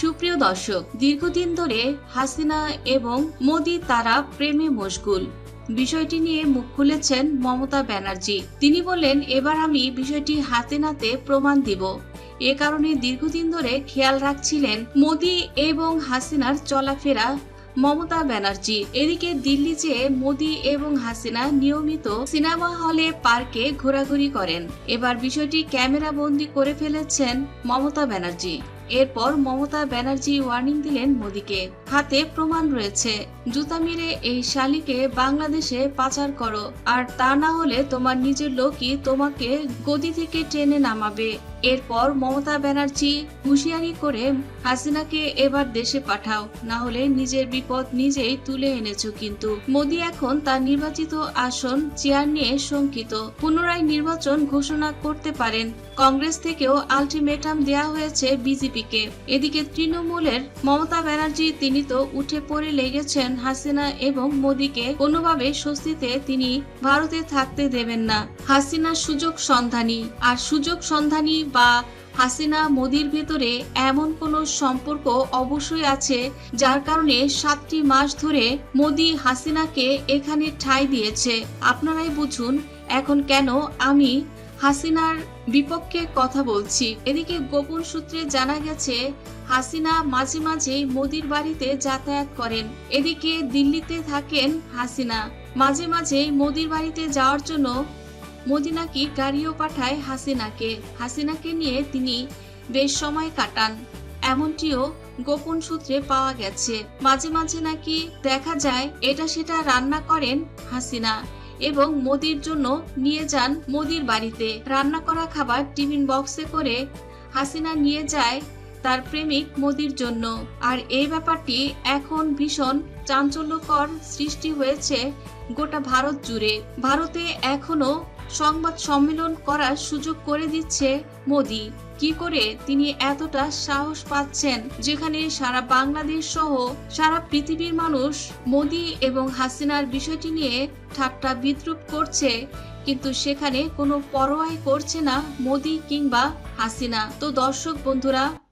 সুপ্রিয় দর্শক, দীর্ঘদিন ধরে হাসিনা এবং মোদি তারা প্রেমে মশগুল। বিষয়টি নিয়ে মুখ খুলেছেন মমতা ব্যানার্জি। তিনি বললেন, এবার আমি বিষয়টি হাতে নাতে প্রমাণ দিব। এ কারণে দীর্ঘদিন ধরে খেয়াল রাখছিলেন মোদি এবং হাসিনার চলাফেরা মমতা ব্যানার্জি। এদিকে দিল্লি যেয়ে মোদি এবং হাসিনা নিয়মিত সিনেমা হলে পার্কে ঘোরাঘুরি করেন। এবার বিষয়টি ক্যামেরা বন্দি করে ফেলেছেন মমতা ব্যানার্জি। এরপর মমতা ব্যানার্জি ওয়ার্নিং দিলেন মোদিকে। হাতে প্রমাণ রয়েছে। জুতা মেরে এই শালিকে বাংলাদেশে পাচার করো। আর তা না হলে তোমার নিজের লোকই তোমাকে গদি থেকে টেনে নামাবে। এরপর মমতা ব্যানার্জি হুঁশিয়ারি করে হাসিনাকে এবার দেশে পাঠাও। না হলে নিজের বিপদ নিজেই তুলে এনেছো কিন্তু। মোদী এখন তার নির্বাচিত আসন চেয়ার নিয়ে শঙ্কিত। পুনরায় নির্বাচন ঘোষণা করতে পারেন। কংগ্রেস থেকেও আলটিমেটাম দেয়া হয়েছে বিজেপিকে। এদিকে তৃণমূলের মমতা ব্যানার্জি তিনি তো উঠে পড়ে লেগেছেন হাসিনা এবং মোদীকে। কোনোভাবে স্বস্তিতে তিনি ভারতে থাকতে দেবেন না। হাসিনা সুযোগ সন্ধানী। আর সুযোগ সন্ধানী বা হাসিনা মোদির ভেতরে এমন কোনো সম্পর্ক অবশ্যই আছে, যার কারণে সাতটি মাস ধরে মোদি হাসিনাকে এখানে ঠাঁই দিয়েছে। আপনারাই বুঝুন, এখন কেন আমি হাসিনার বিপক্ষে কথা বলছি। এদিকে গোপন সূত্রে জানা গেছে, হাসিনা মাঝে মাঝেই মোদির বাড়িতে যাতায়াত করেন। এদিকে দিল্লিতে থাকেন হাসিনা। মাঝে মাঝেই মোদির বাড়িতে যাওয়ার জন্য মোদি নাকি গাড়িও পাঠায় হাসিনাকে। হাসিনাকে নিয়ে তিনি বেশ সময় কাটান। এমনটিও গোপন সূত্রে পাওয়া গেছে। মাঝে মাঝে নাকি দেখা যায়, এটা সেটা রান্না করেন হাসিনা। এবং মোদির জন্য নিয়ে যান মোদির বাড়িতে। রান্না করা খাবার টিফিন বক্সে করে হাসিনা নিয়ে যায় তার প্রেমিক মোদির জন্য। আর এই ব্যাপারটি এখন ভীষণ চাঞ্চল্যকর সৃষ্টি হয়েছে গোটা ভারত জুড়ে। ভারতে এখনও সংবাদ সম্মেলন করার সুযোগ করে দিচ্ছে মোদি। কি করে তিনি এতটা সাহস পাচ্ছেন? যেখানে সারা বাংলাদেশ সহ সারা পৃথিবীর মানুষ মোদি এবং হাসিনার বিষয়টি নিয়ে ঠাট্টা বিদ্রুপ করছে। কিন্তু সেখানে কোনো পরোয়াই করছে না মোদি কিংবা হাসিনা। তো দর্শক বন্ধুরা